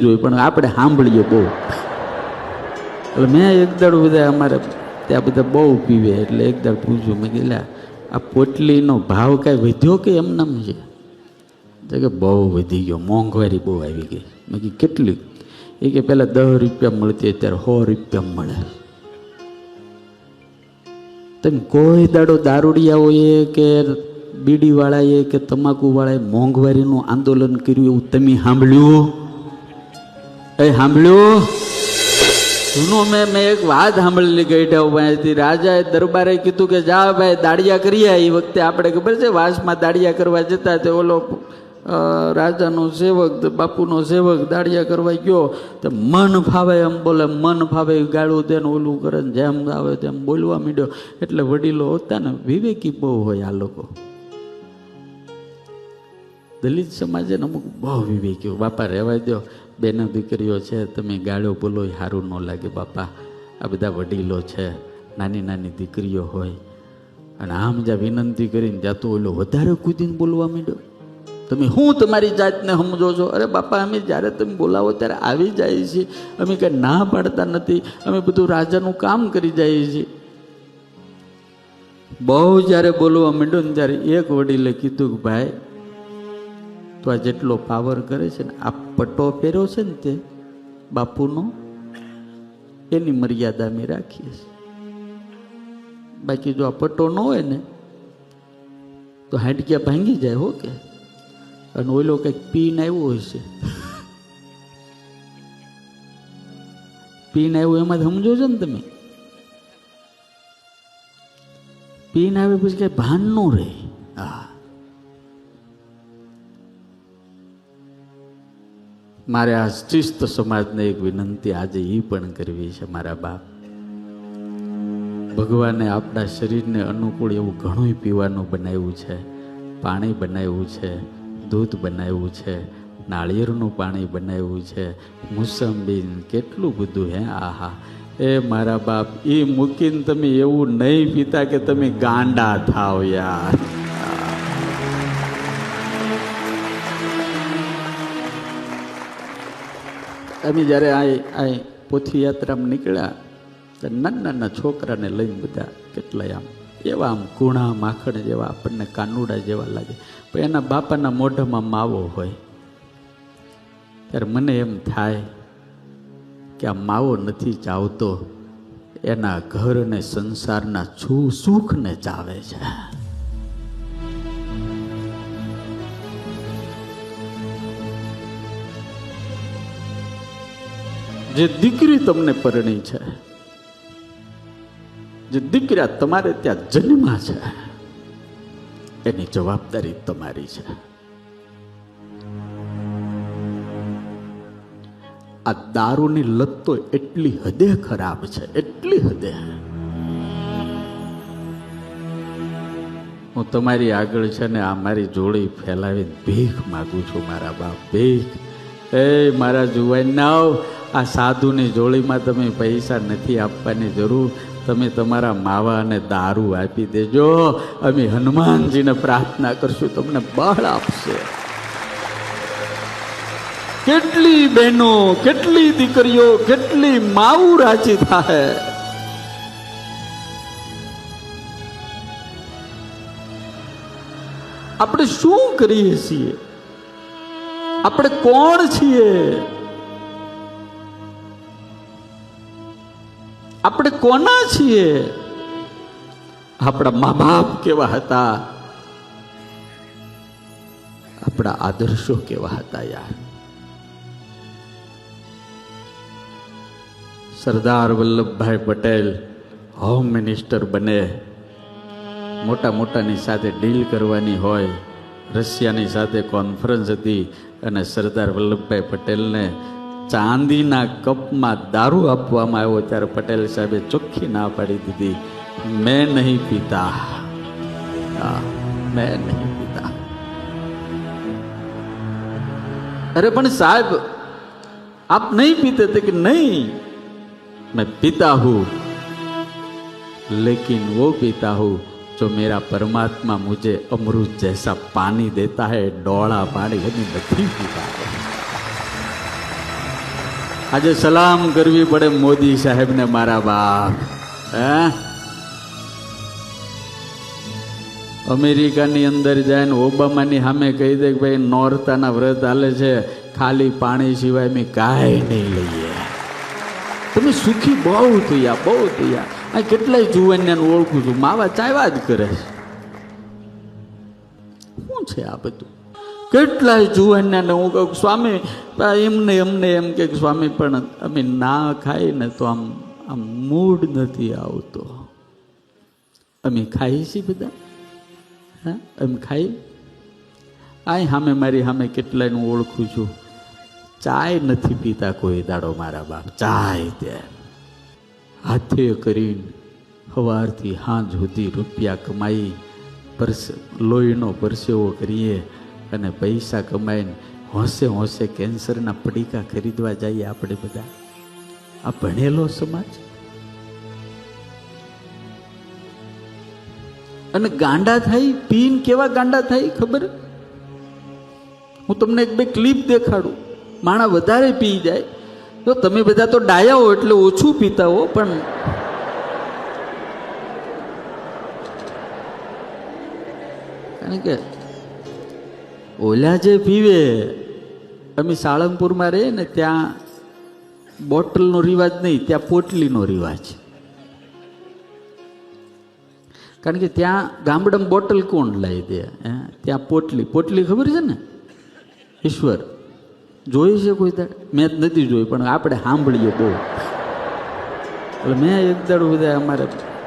જોઈએ, પણ આપણે સાંભળીએ બહુ. એટલે મેં એક દાડો બધા અમારે ત્યાં બધા બહુ પીવે, એટલે એક દાડ પૂછ્યું, મેં કહેલા આ પોટલીનો ભાવ કાંઈ વધ્યો કે એમ નામ છે? તો કે બહુ વધી ગયો, મોંઘવારી બહુ આવી ગઈ. મેં કીધું, કેટલી? એ કે પહેલાં દસ રૂપિયા મળતી અત્યારે સો રૂપિયા મળે. તમે કોઈ દાડો દારૂડિયાઓએ કે બીડીવાળાએ કે તમાકુવાળાએ મોંઘવારીનું આંદોલન કર્યું એવું તમે સાંભળ્યું? એ સાંભળ્યું? જૂનું મેં મેં એક વાત સાંભળેલી ગઈઢા ભાઈ રાજાએ દરબારે કીધું કે, જા ભાઈ દાડિયા કરીએ એ વખતે આપણે ખબર છે, વાસમાં દાડિયા કરવા જતા તે ઓલો રાજાનો સેવક બાપુનો સેવક દાડિયા કરવા ગયો. તો મન ફાવે એમ બોલે, મન ફાવે ગાળું દે ને ઓલું કરે જેમ આવે તેમ બોલવા માંડ્યો. એટલે વડીલો હતા ને, વિવેકી બહુ હોય આ લોકો. દલિત સમાજે અમુક બહુ વિવેકીઓ. બાપા રહેવા દો બેનો દીકરીઓ છે, તમે ગાળો બોલો, એ સારું ન લાગે બાપા. આ બધા વડીલો છે, નાની નાની દીકરીઓ હોય. અને આમ જ્યાં વિનંતી કરીને ત્યાં તો ઓલો વધારે કૂદીને બોલવા માંડ્યો. તમે હું તમારી જાતને સમજો છો? અરે બાપા, અમે જ્યારે તમે બોલાવો ત્યારે આવી જાય છીએ અમે કંઈ ના પાડતા નથી. અમે બધું રાજાનું કામ કરી જઈએ છીએ બહુ જ્યારે બોલવા માંડ્યો ને ત્યારે એક વડીલે કીધું કે ભાઈ તો આ જેટલો પાવર કરે છે ને, આ પટ્ટો પહેર્યો છે ને તે બાપુનો, એની મર્યાદા અમે રાખીએ છીએ. બાકી જો આ પટ્ટો ન હોય ને, તો હાંડકિયા ભાંગી જાય હો કે. અને ઓલો કંઈક પીને આવ્યો હોય છે. પીને આવ્યું એમાં સમજો છો ને તમે? પીને આવે પછી કઈ ભાન ન રહે. મારે આ શિસ્ત સમાજને એક વિનંતી આજે એ પણ કરવી છે, મારા બાપ. ભગવાને આપણા શરીરને અનુકૂળ એવું ઘણું પીવાનું બનાવ્યું છે, પાણી બનાવ્યું છે, દૂધ બનાવ્યું છે, નાળિયેરનું પાણી બનાવ્યું છે મુસંબી કેટલું બધું હે, આહા. એ મારા બાપ એ મૂકીને તમે એવું નહીં પીતા કે તમે ગાંડા થાવ યાર. અમે જ્યારે આ આ પોથી યાત્રામાં નીકળ્યા તો નાના નાના છોકરાને લઈને બધા કેટલાય આમ એવા આમ કૂણા માખણ જેવા આપણને કાનુડા જેવા લાગે. પણ એના બાપાના મોઢામાં માવો હોય. ત્યારે મને એમ થાય કે આ માવો નથી ચાવતો. એના ઘર અને સંસારના સુખને ચાવે છે. જે દીકરી તમને પરણી છે, જે દીકરા તમારે ત્યાં જન્મા છે, એની જવાબદારી તમારી છે. આ દારૂની લત તો એટલી હદે ખરાબ છે, એટલી હદે. હું તમારી આગળ છે ને આ મારી જોડી ફેલાવીને ભીખ માગું છું, મારા બાપ, ભીખ. એ મારા જુવાન નાવ આ સાધુની જોડીમાં તમે પૈસા નથી આપવાની જરૂર. તમે તમારા માવા અને દારૂ આપી દેજો. અમે હનુમાનજીને પ્રાર્થના કરશું, તમને બળ આપશે. કેટલી બહેનો, કેટલી દીકરીઓ, કેટલી માવું રાજી થાય આપણે શું કરીએ છીએ? આપણે કોણ છીએ? આપણે કોના છીએ? આપણા મા બાપ કેવા હતા? આપણા આદર્શો કેવા હતા યાર? સરદાર વલ્લભભાઈ પટેલ હોમ મિનિસ્ટર બને. મોટા મોટાની સાથે ડીલ કરવાની હોય. રશિયાની સાથે કોન્ફરન્સ હતી અને સરદાર વલ્લભભાઈ પટેલને ચાંદીના કપમાં દારૂ આપવામાં આવ્યો ત્યારે પટેલ સાહેબે ચોખ્ખી ના પાડી દીધી મેં નહીં પીતા હા, મેં નહીં પીતા અરે પણ સાહેબ આપ नहीं पीते थे कि नहीं मैं पीता हूं लेकिन वो पीता हूं जो मेरा परमात्मा मुझे अमृत जैसा पानी देता है डोड़ा पानी हमें नहीं पीता है આજે સલામ કરવી પડે મોદી સાહેબને મારા બાપ. હે? અમેરિકાની અંદર જાય ને ઓબામાની સામે કહી દે કે ભાઈ, નોરતાના વ્રત હાલે છે, ખાલી પાણી સિવાય મેં કાંઈ નહીં લઈએ. તમે સુખી બહુ થયા બહુ થયા. આ કેટલાય જુવાનને ઓળખું છું, માવા ચાવ્યા જ કરે છે. શું છે આ બધું? કેટલાય જુવાનને હું કહું સ્વામી એમને એમને એમ કે, સ્વામી, પણ અમે ના ખાઈએ ને તો આમ આમ મૂડ નથી આવતો. અમે ખાઈએ છીએ બધા? હા? એમ ખાઈ? આ સામે મારી સામે કેટલાયનું ઓળખું છું. ચાય નથી પીતા કોઈ દાડો મારા બાપ. ચાય તે હાથે કરીને સવારથી સાંજ સુધી રૂપિયા કમાઈ, પરસે, લોહીનો પરસેવો કરીએ. અને પૈસા કમાઈને હોંશે હોંશે કેન્સરના પડીકા ખરીદવા જઈએ આપણે બધા. આ ભણેલો સમાજ. અને ગાંડા થાય પીન કેવા ગાંડા થાય ખબર? હું તમને એક બે ક્લિપ દેખાડું. માણા વધારે પી જાય. તો તમે બધા તો ડાયા હો એટલે ઓછું પીતા હો, પણ કારણ કે ઓલા જે પીવે, અમે સાળંગપુરમાં રહીએ ને ત્યાં બોટલનો રિવાજ નહીં, ત્યાં પોટલીનો રિવાજ. કારણ કે ત્યાં ગામડામાં બોટલ કોણ લાવી દે ત્યાં પોટલી. પોટલી ખબર છે ને? ઈશ્વર. જોઈ છે કોઈ દાડ? મેં જ નથી જોઈ, પણ આપણે સાંભળીએ બહુ. એટલે મેં એક દાડ બધા અમારે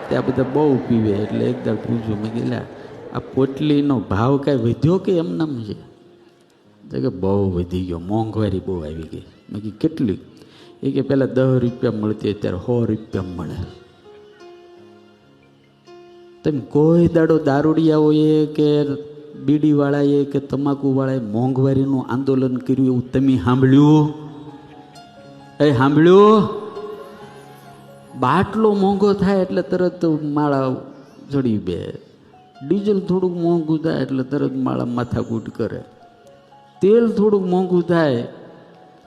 ત્યાં બધા બહુ પીવે, એટલે એક દાડ પૂછ્યું. મેં કીધું આ પોટલીનો ભાવ કાંઈ વધ્યો કે એમનામ છે? તો કે બહુ વધી ગયો, મોંઘવારી બહુ આવી ગઈ. મેં કીધું, કેટલી? એ કે પહેલાં દસ રૂપિયા મળતી અત્યારે સો રૂપિયા મળે. તમે કોઈ દાડો દારૂડિયાઓએ કે બીડીવાળાએ કે તમાકુવાળાએ મોંઘવારીનું આંદોલન કર્યું એવું તમે સાંભળ્યું? એ સાંભળ્યું? બાટલો મોંઘો થાય એટલે તરત માળા ચડી બે. ડીઝલ થોડુંક મોંઘું થાય એટલે તરત માળા માથાકૂટ કરે. તેલ થોડુંક મોંઘું થાય,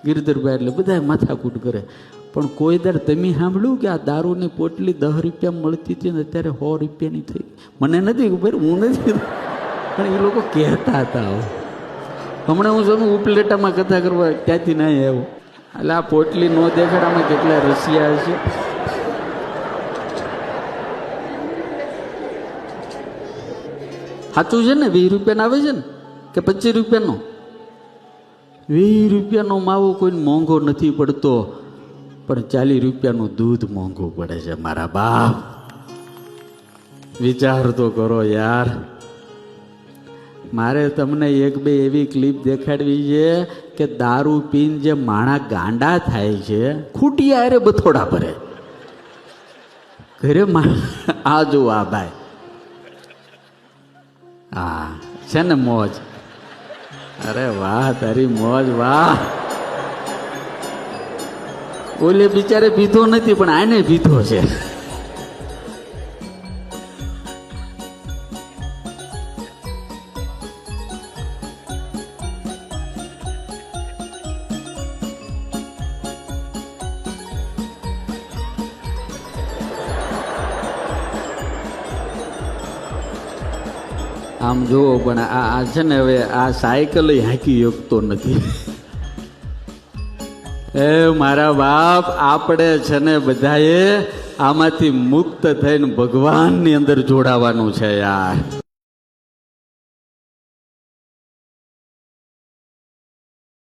ગિરધરભાઈ એટલે બધા માથાકૂટ કરે. પણ કોઈ દર તમે સાંભળ્યું કે આ દારૂની પોટલી દસ રૂપિયા મળતી હતી ને અત્યારે સો રૂપિયાની થઈ મને નથી ખબર, હું નથી. પણ એ લોકો કહેતા હતા હમણાં હું શું ઉપલેટામાં કથા કરવા, ત્યાંથી નહીં આવ્યો. એટલે આ પોટલી નો દેખાડામાં કેટલા રશિયા છે સાચું છે ને? વીસ રૂપિયાનો આવે છે ને? કે પચીસ રૂપિયાનો? વીસ રૂપિયાનો માવો કોઈને મોંઘો નથી પડતો, પણ ચાલીસ રૂપિયાનું દૂધ મોંઘું પડે છે મારા બાપ. વિચાર તો કરો યાર. મારે તમને એક બે એવી ક્લિપ દેખાડવી છે કે દારૂ પીને જે માણા ગાંડા થાય છે ખૂટી આરે બથોડા ભરે. ઘરે આ જો આ ભાઈ. હા છે ને મોજ? અરે વાહ, તારી મોજ, વાહ. ઓલે બિચારે પીધો નથી, પણ આને પીધો છે. આમ જુઓ, પણ આ આ છે ને હવે આ સાયકલ હાંકી શકતો નથી. એ મારા બાપ, આપણે છે ને બધાએ આમાંથી મુક્ત થઈને ભગવાનની અંદર જોડાવાનું છે યાર.